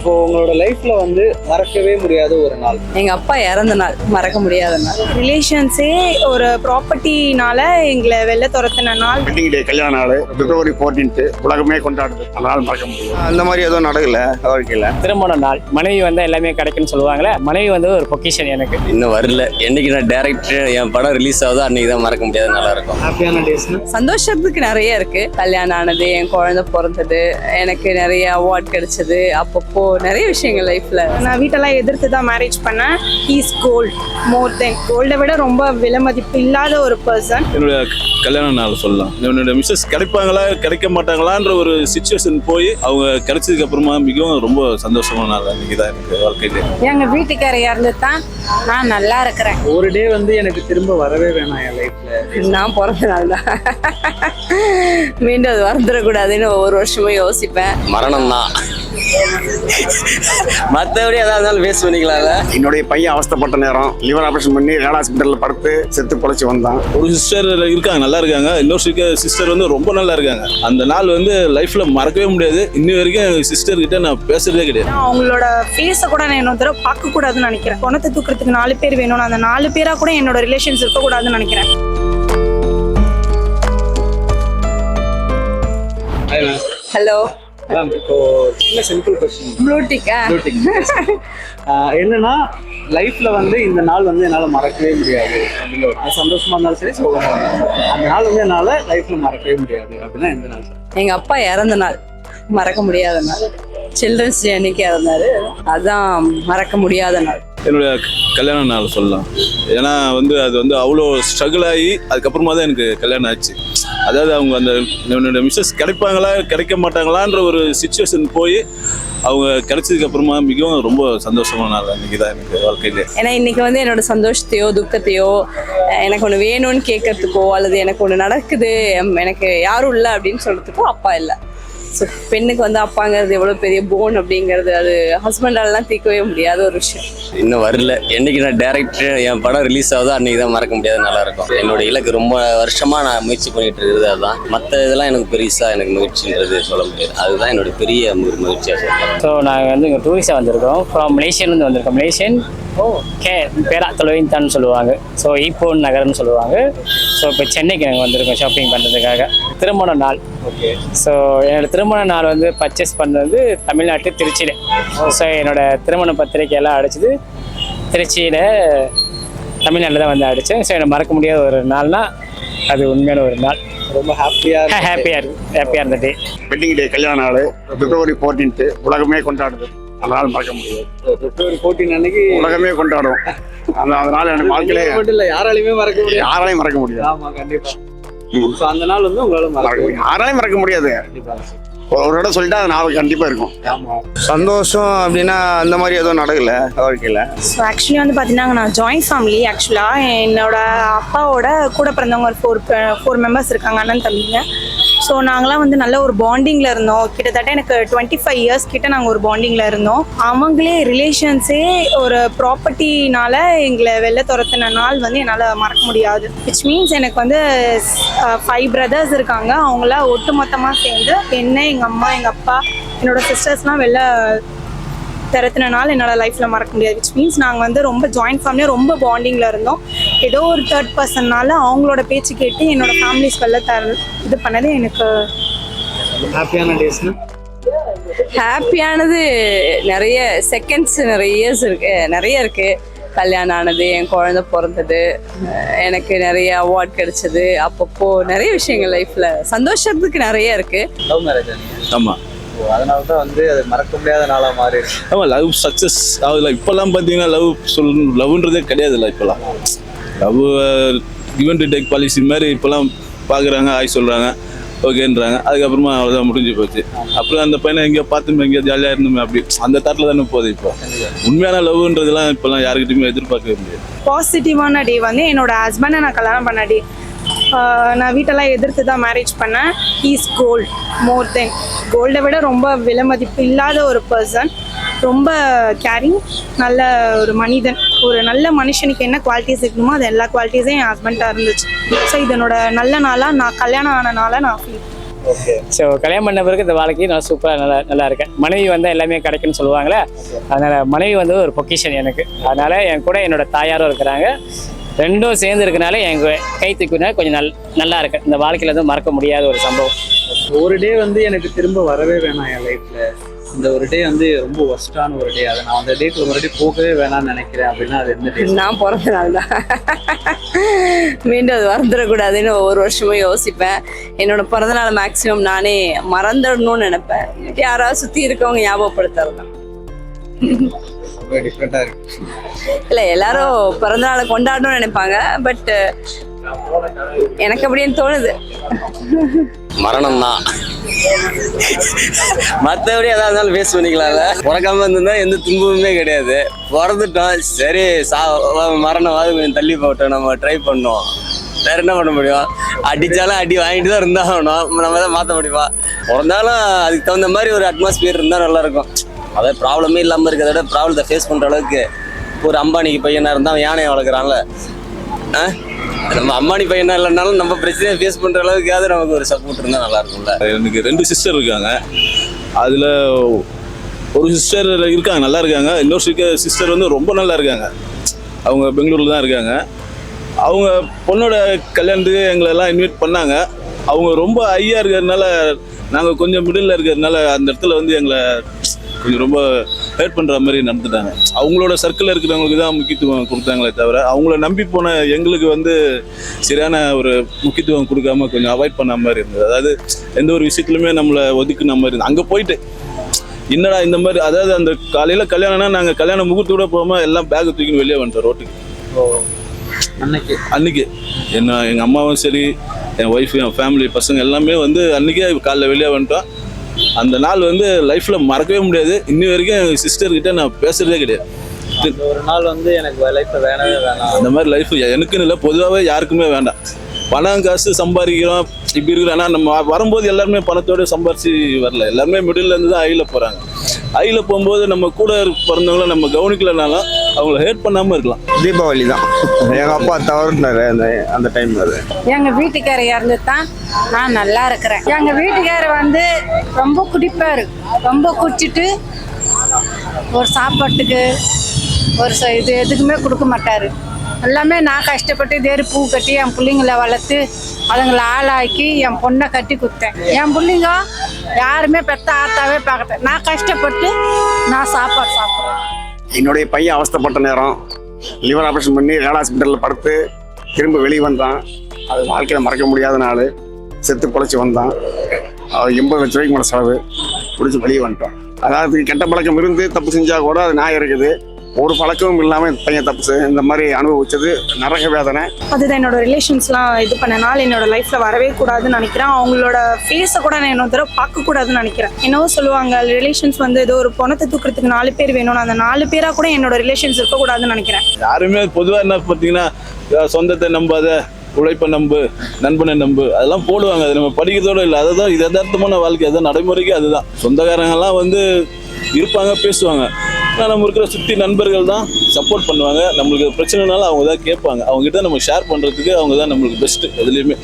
இப்போ உங்களோட லைஃப்ல வந்து மறக்கவே முடியாத ஒரு நாள். எங்க அப்பா இறந்த நாள் மறக்க முடியாத நாள். ரிலேஷன்ஸே ஒரு ப்ராப்பர்ட்டினால எங்களை வெளில துரத்தின நாள். வெட்டிங் டே கல்யாண நாள் பிப்ரவரி 14th உலகமே கொண்டாடுது. அதனால மறக்க முடியும் அந்த மாதிரி எதுவும் நடக்கல வாழ்க்கையில? திருமண நாள் மனைவி வந்து எல்லாமே கிடைக்குன்னு சொல்லுவாங்களே மனைவி வந்து ஒரு பொக்கிஷன் எனக்கு. இன்னும் வரல. என்னைக்கு நான் டேரக்டர் என் படம் ரிலீஸ் ஆகுதோ அன்னைக்கு தான் மறக்க முடியாது நல்லா இருக்கும். ஹாப்பியான டேஸ்னா சந்தோஷத்துக்கு நிறைய இருக்கு. கல்யாணம் ஆனது என் குழந்தை பிறந்தது எனக்கு நிறைய அவார்ட் கிடைச்சது. அப்பப்போ நிறைய விஷயங்கள் லைஃப்ல நான் வீட்டெல்லாம் எதிர்த்து தான் மேரேஜ் பண்ணேன். ஹீஸ் கோல்ட் மோர் தென் கோல்டை விட ரொம்ப விலை மதிப்பு இல்லாத ஒரு பர்சன் என்னுடைய கல்யாண நாள் சொல்லலாம். என்னுடைய மிஸ்ஸஸ் கிடைப்பாங்களா கிடைக்க மாட்டாங்களான்ற ஒரு சுச்சுவேஷன் போய் அவங்க கிடைச்சதுக்கு அப்புறமா மிகவும் ரொம்ப சந்தோஷமான நாள் அன்னைக்கு தான் எனக்கு வாழ்க்கையிலே. எங்க வீட்டுக்கார இறந்து தான் நான் நல்லா இருக்கிறேன். ஒரு டே வந்து எனக்கு திரும்ப வரவே வேணாம் என் லைஃப்ல நான் பிறந்த நாள் தான். மீண்டும் அது வந்துடக்கூடாதுன்னு ஒவ்வொரு வருஷமும் யோசிப்பேன். மரணம் தான் மற்றபடி எதாவது இருந்தாலும் வேஸ்ட் பண்ணிக்கலாம்ல என்னுடைய பையன் அவஸ்தைப்பட்ட நேரம் லிவர் ஆபரேஷன் பண்ணி ரேடா ஹாஸ்பிட்டல்ல படுத்து செத்து பொழைச்சு வந்தான். ஒரு சிஸ்டர் இருக்காங்க நல்லா இருக்காங்க. இன்னொரு சிஸ்டர் வந்து ரொம்ப நல்லா இருக்காங்க. அந்த நாள் வந்து லைஃப்ல மறக்கவே முடியாது. இன்னி வரைக்கும் சிஸ்டர் கிட்ட நான் பேசுறதே கிடையாது. அவங்களோட ஃபேஸை கூட நான் இன்னொரு தடவை பார்க்க கூடாதுன்னு நினைக்கிறேன். குணத்தை தூக்குறதுக்கு நாலு பேர் வேணும் அந்த நாலு பேரா கூட என்னோட ரிலேஷன்ஸ் இருக்கக்கூடாதுன்னு நினைக்கிறேன். ஹலோ மேம் இப்போ சின்ன சிம்பிள் கொஸ்டின் ப்ளூட்டிக்கா என்னன்னா லைஃப்ல வந்து இந்த நாள் வந்து என்னால மறக்கவே முடியாது. அது சந்தோஷமா இருந்தாலும் சரி சோகமா. அந்த நாள் வந்து என்னால லைஃப்ல மறக்கவே முடியாது. அப்படின்னா எந்த நாள்? சார் எங்க அப்பா இறந்த நாள். மறக்க முடியாத நாள். சில்ட்ரன்ஸ் டே அன்னைக்கு இறந்தாரு. அதான் மறக்க முடியாத நாள். என்னுடைய கல்யாண நாள் சொல்லலாம். ஏன்னா வந்து அது வந்து அவ்வளோ ஸ்ட்ரகிள் ஆகி அதுக்கப்புறமா தான் எனக்கு கல்யாணம் ஆச்சு. அதாவது அவங்க அந்த என்னுடைய மிஸ்ஸஸ் கிடைப்பாங்களா கிடைக்க மாட்டாங்களான்ற ஒரு சுச்சுவேஷன் போய் அவங்க கிடைச்சதுக்கு அப்புறமா மிகவும் ரொம்ப சந்தோஷமான நாள் அன்னைக்கு தான் எனக்கு வாழ்க்கையிலே. ஏன்னா இன்னைக்கு வந்து என்னோட சந்தோஷத்தையோ துக்கத்தையோ எனக்கு ஒன்று வேணும்னு கேட்கறதுக்கோ அல்லது எனக்கு ஒன்று நடக்குது எம்- எனக்கு யாரும் இல்லை அப்படின்னு சொல்றதுக்கோ அப்பா இல்லை. ஸோ பெண்ணுக்கு வந்து அப்பாங்கிறது எவ்வளோ பெரிய போன் அப்படிங்கிறது அது ஹஸ்பண்டாலலாம் தீர்க்கவே முடியாத ஒரு விஷயம். இன்னும் வரல. என்னைக்கு நான் டேரக்டர் என் படம் ரிலீஸ் ஆகுதோ அன்னைக்கு தான் மறக்க முடியாது. நல்லா இருக்கும். என்னோட இலக்கு ரொம்ப வருஷமா நான் முயற்சி பண்ணிட்டு இருக்கிறது அதுதான். மற்ற இதெல்லாம் எனக்கு பெருசா எனக்கு முயற்சின்றது சொல்ல முடியாது. அதுதான் என்னோட பெரிய மகிழ்ச்சியா சொல்றேன். ஸோ நாங்கள் வந்து இங்கே டூரிஸ்டாக வந்திருக்கோம் ஃப்ரம் மலேசியன்லேருந்து வந்திருக்கோம். மலேசியன் ஓ. கே பேரா தொலைவின்தான் சொல்லுவாங்க. ஸோ ஈப்போன் நகரம்னு சொல்லுவாங்க. ஸோ இப்போ சென்னைக்கு நாங்கள் வந்திருக்கோம் ஷாப்பிங் பண்ணுறதுக்காக திருமண நாள். ஓகே. ஸோ என்னோட திருமண நாள் வந்து பர்ச்சேஸ் பண்ணது தமிழ்நாட்டு திருச்சியில். ஸோ என்னோட திருமண பத்திரிக்கை எல்லாம் அடிச்சது திருச்சியில் தமிழ்நாட்டில் தான் வந்து அடித்தேன் ஸோ எனக்கு மறக்க முடியாத ஒரு நாள்னா அது உண்மையான ஒரு நாள். ரொம்ப ஹாப்பியா ஹாப்பியாக இருக்கு ஹாப்பியாக இருந்த டே வெட்டிங் டே கல்யாண நாள் பிப்ரவரி 14th உலகமே கொண்டாடுது. அதனால மறக்க முடியாது. பிப்ரவரி ஃபோர்டீன் அன்னைக்கு உலகமே கொண்டாடும் அந்த அதனால எனக்கு வாழ்க்கையிலே யாராலையுமே மறக்க முடியாது. யாராலையும் மறக்க முடியாது. ஆமா கண்டிப்பா. ஸோ அந்த நாள் வந்து உங்களால மறக்க முடியாது. யாராலையும் மறக்க முடியாது. ஒரு இடம் சொல்லிட்டா அது நாளைக்கு கண்டிப்பா இருக்கும். ஆமா. சந்தோஷம் அப்படின்னா அந்த மாதிரி எதுவும் நடக்கல வாழ்க்கையில? ஸோ ஆக்சுவலி வந்து பார்த்தீங்கன்னா நான் ஜாயின்ட் ஃபேமிலி ஆக்சுவலாக என்னோட அப்பாவோட கூட பிறந்தவங்க ஒரு ஃபோர் ஃபோர் மெம்பர்ஸ் இருக்காங்க அண்ணன் தம்பிங்க. ஸோ நாங்களாம் வந்து நல்ல ஒரு பாண்டிங்கில் இருந்தோம். கிட்டத்தட்ட எனக்கு டுவெண்ட்டி ஃபைவ் இயர்ஸ் கிட்ட நாங்கள் ஒரு பாண்டிங்கில் இருந்தோம். அவங்களே ரிலேஷன்ஸே ஒரு ப்ராப்பர்ட்டினால எங்களை வெளில துரத்தின நாள் வந்து என்னால் மறக்க முடியாது. விச் மீன்ஸ் எனக்கு வந்து uh, ஃபைவ் பிரதர்ஸ் இருக்காங்க. அவங்கள ஒட்டு மொத்தமாக சேர்ந்து என்ன எங்கள் அம்மா எங்கள் அப்பா என்னோட சிஸ்டர்ஸ்லாம் வெளில திறத்தின நாள் என்னோட லைஃப்பில் மறக்க முடியாது. விச் மீன்ஸ் நாங்கள் வந்து ரொம்ப ஜாயிண்ட் ஃபேமிலியாக ரொம்ப பாண்டிங்கில் இருந்தோம். ஏதோ ஒரு தேர்ட் பர்சன்னால அவங்களோட பேச்சு கேட்டு என்னோட ஃபேமிலிஸ் வெளில தர இது பண்ணது எனக்கு ஹாப்பியான டேஸ்னா ஹாப்பியானது நிறைய செகண்ட்ஸ் நிறைய years இருக்கு. நிறைய இருக்கு. கல்யாணம் ஆனது என் குழந்தை பிறந்தது எனக்கு நிறைய அவார்ட் கிடைச்சது. அப்பப்போ நிறைய விஷயங்கள் லைஃப்ல சந்தோஷத்துக்கு நிறைய இருக்கு. லவ் ஓ, அதனால தான் வந்து அது மறக்க முடியாத நாளா மாறி ஆமாம் லவ் சக்ஸஸ் ஆகுதுல இப்போல்லாம் பார்த்தீங்கன்னா லவ் சொல் லவ்ன்றதே கிடையாதுல்ல இப்போல்லாம். Love given to take policy மாதிரி இப்போல்லாம் பார்க்குறாங்க ஆய் சொல்கிறாங்க ஓகேன்றாங்க. அதுக்கப்புறமா அவ்வளோதான் முடிஞ்சு போச்சு. அப்புறம் அந்த பையனை எங்கேயோ பார்த்துமே எங்கேயோ ஜாலியாக இருந்தோமே அப்படி. அந்த தாட்டில் தானே போகுது இப்போ. உண்மையான லவ்ன்றதெல்லாம் இப்போல்லாம் யாருக்கிட்டையுமே எதிர்பார்க்கவே முடியாது. பாசிட்டிவான டே வந்து என்னோட ஹஸ்பண்டை நான் கல்யாணம் பண்ண டே நான் வீட்டெல்லாம் எதிர்த்து தான் மேரேஜ் பண்ணேன். ஹீஸ் கோல்ட் மோர் தென் கோல்டை விட ரொம்ப விலை மதிப்பு இல்லாத ஒரு பர்சன் ரொம்ப கேரிங் நல்ல ஒரு மனிதன். ஒரு நல்ல மனுஷனுக்கு என்ன குவாலிட்டிஸ் இருக்கணுமோ அது எல்லா குவாலிட்டிஸும் என் ஹஸ்பண்டாக இருந்துச்சு. ஸோ இதனோட நல்ல நாளாக நான் கல்யாணம் ஆன நாளாக நான் ஃபீல் ஓகே ஸோ கல்யாணம் பண்ண பிறகு இந்த வாழ்க்கை நான் சூப்பராக நல்லா நல்லா இருக்கேன். மனைவி வந்தால் எல்லாமே கிடைக்கும்னு சொல்லுவாங்களே அதனால் மனைவி வந்து ஒரு பொக்கிஷன் எனக்கு. அதனால் என் கூட என்னோட தாயாரும் இருக்கிறாங்க. ரெண்டும் சேர்ந்து இருக்கனால என் கை தூக்கினா கொஞ்சம் நல் நல்லா இருக்கு. இந்த வாழ்க்கையில வந்து மறக்க முடியாத ஒரு சம்பவம். ஒரு டே வந்து எனக்கு திரும்ப வரவே வேணாம் என் லைஃப்ல இந்த ஒரு டே வந்து ரொம்ப ஒஸ்டான ஒரு டே அதை நான் அந்த டேக்கு மறுபடியும் போகவே வேணாம்னு நினைக்கிறேன் அப்படின்னா அது எந்த டே நான் பிறந்த நாள் தான். மீண்டும் அது வந்துடக்கூடாதுன்னு ஒவ்வொரு வருஷமும் யோசிப்பேன். என்னோட பிறந்த நாள் மேக்ஸிமம் நானே மறந்துடணும்னு நினைப்பேன். யாராவது சுற்றி இருக்கவங்க ஞாபகப்படுத்துறது தான். ரொம்ப டிஃப்ரெண்டா இருக்கு. இல்லை எல்லாரும் பிறந்த நாளை கொண்டாடணும்னு நினைப்பாங்க பட் எனக்கு அப்படின்னு தோணுது. மரணம் தான் மற்றபடி எதா இருந்தாலும் ஃபேஸ் பண்ணிக்கலாம்ல. பிறக்காம இருந்திருந்தா எந்த துன்பமுமே கிடையாது. பிறந்துட்டோம். சரி சா மரணமாவது கொஞ்சம் தள்ளி போட்டோம். நம்ம ட்ரை பண்ணோம். வேற என்ன பண்ண முடியும்? அடிச்சாலும் அடி வாங்கிட்டு தான் இருந்தாகணும். நம்ம தான் மாற்ற முடியுமா? பிறந்தாலும் அதுக்கு தகுந்த மாதிரி ஒரு அட்மாஸ்பியர் இருந்தால் நல்லா இருக்கும். அதாவது ப்ராப்ளமே இல்லாமல் இருக்கிறத விட ப்ராப்ளத்தை ஃபேஸ் பண்ணுற அளவுக்கு ஒரு அம்பானிக்கு பையனாக இருந்தால் அவன் யானையை வளர்க்குறான்ல? ஆ? நம்ம அம்மானி பையனா இல்லைனாலும் நம்ம பிரச்சனையை ஃபேஸ் பண்ணுற அளவுக்காவது நமக்கு ஒரு சப்போர்ட் இருந்தால் நல்லா இருக்கும்ல எனக்கு ரெண்டு சிஸ்டர் இருக்காங்க. அதில் ஒரு சிஸ்டர் இருக்காங்க நல்லா இருக்காங்க. இன்னொரு சிஸ்டர் வந்து ரொம்ப நல்லா இருக்காங்க. அவங்க பெங்களூரில் தான் இருக்காங்க. அவங்க பொண்ணோட கல்யாணத்துக்கு எங்களை எல்லாம் இன்வைட் பண்ணாங்க. அவங்க ரொம்ப ஹையாக இருக்கிறதுனால நாங்கள் கொஞ்சம் மிடில் இருக்கிறதுனால அந்த இடத்துல வந்து எங்களை கொஞ்சம் ரொம்ப ஹேர்ட் பண்ணுற மாதிரி நடந்துட்டாங்க. அவங்களோட சர்க்கிளில் இருக்கிறவங்களுக்கு தான் முக்கியத்துவம் கொடுத்தாங்களே தவிர அவங்கள நம்பி போன எங்களுக்கு வந்து சரியான ஒரு முக்கியத்துவம் கொடுக்காம கொஞ்சம் அவாய்ட் பண்ண மாதிரி இருந்தது. அதாவது எந்த ஒரு விஷயத்துலையுமே நம்மளை ஒதுக்குன மாதிரி இருந்தது. அங்கே போயிட்டு என்னடா இந்த மாதிரி அதாவது அந்த காலையில் கல்யாணம்னா நாங்கள் கல்யாணம் முகூர்த்தோட போகாமல் எல்லாம் பேக்கை தூக்கின்னு வெளியே வந்துட்டோம் ரோட்டுக்கு. அன்னைக்கு. அன்னைக்கு. என்ன எங்கள் அம்மாவும் சரி என் ஒய்ஃபு என் ஃபேமிலி பசங்க எல்லாமே வந்து அன்றைக்கே காலைல வெளியே வந்துட்டோம். அந்த நாள் வந்து லைஃப்பில் மறக்கவே முடியாது. இன்னி வரைக்கும் எங்கள் சிஸ்டர் கிட்ட நான் பேசுகிறதே கிடையாது. ஒரு நாள் வந்து எனக்கு லைஃப்ல வேணவே வேணாம். அந்த மாதிரி லைஃப் எனக்குன்னு இல்லை பொதுவாகவே யாருக்குமே வேண்டாம். பணம் காசு சம்பாதிக்கிறோம். இப்படி இருக்கிறோம் ஆனால் நம்ம வரும்போது எல்லாருமே பணத்தோட சம்பாரிச்சு வரல. எல்லாருமே மிடில் இருந்து தான் ஐயில் போகிறாங்க ஐயில் போகும்போது நம்ம கூட பிறந்தவங்கள நம்ம கவனிக்கலனாலும் அவங்கள ஹேட் பண்ணாமல் இருக்கலாம். தீபாவளி தான். எங்கள் அப்பா தவறுனாரு அந்த அந்த டைம்ல அது. எங்க வீட்டுக்காரர் இறந்து தான் நான் நல்லா இருக்கிறேன். எங்க வீட்டுக்காரர் வந்து ரொம்ப குடிப்பாரு. ரொம்ப குடிச்சிட்டு ஒரு சாப்பாட்டுக்கு ஒரு ச- இது எதுக்குமே கொடுக்க மாட்டாரு. எல்லாமே நான் கஷ்டப்பட்டு தேடி பூ கட்டி என் பிள்ளைங்கள வளர்த்து அதுங்களை ஆளாக்கி என் பொண்ணை கட்டி கொடுத்தேன். என் பிள்ளைங்க யாருமே பெத்த ஆத்தாவே பார்க்கல. நான் கஷ்டப்பட்டு நான் சாப்பாடு சாப்பிட்றேன். என்னுடைய பையன் அவஸ்தைப்பட்ட நேரம் லிவர் ஆப்ரேஷன் பண்ணி ரேட் ஹாஸ்பிட்டலில் படுத்து திரும்ப வெளியே வந்தான். அது வாழ்க்கையில் மறக்க முடியாத நாள். செத்து பொழைச்சி வந்தான். அது எண்பது லட்ச ரூபாய்க்கு மேலே செலவு. பிடிச்சி வெளியே வந்துட்டோம் அதாவது கெட்ட பழக்கம் இருந்து தப்பு செஞ்சால் கூட அது நாய் இருக்குது ஒரு பழக்கமும் இல்லாமல் பையன் தப்பு இந்த மாதிரி அனுபவிச்சது நரக வேதனை. அதுதான் என்னோட ரிலேஷன்ஸ்லாம் இது பண்ணனால என்னோட லைஃப்ல வரவே கூடாதுன்னு நினைக்கிறேன். அவங்களோட ஃபேஸை கூட நான் இன்னொரு தடவை பார்க்க கூடாதுன்னு நினைக்கிறேன். என்னவோ சொல்லுவாங்க ரிலேஷன்ஸ் வந்து ஏதோ ஒரு பணத்தை தூக்குறதுக்கு நாலு பேர் வேணும்னு அந்த நாலு பேரா கூட என்னோட ரிலேஷன்ஸ் இருக்கக்கூடாதுன்னு நினைக்கிறேன். யாருமே பொதுவாக என்ன பார்த்தீங்கன்னா சொந்தத்தை நம்பாத உழைப்பை நம்பு நண்பனை நம்பு அதெல்லாம் போடுவாங்க. அது நம்ம படிக்கிறதோட இல்லை. அதுதான் இது யதார்த்தமான வாழ்க்கை. அதுதான் நடைமுறைக்கு அதுதான். சொந்தக்காரங்கெல்லாம் வந்து இருப்பாங்க பேசுவாங்க. ஆனால் நம்ம இருக்கிற சுற்றி நண்பர்கள் தான் சப்போர்ட் பண்ணுவாங்க. நம்மளுக்கு பிரச்சனைனாலும் அவங்க தான் கேட்பாங்க. அவங்க கிட்ட நம்ம ஷேர் பண்ணுறதுக்கு அவங்க தான் நம்மளுக்கு பெஸ்ட்டு எதுலேயுமே.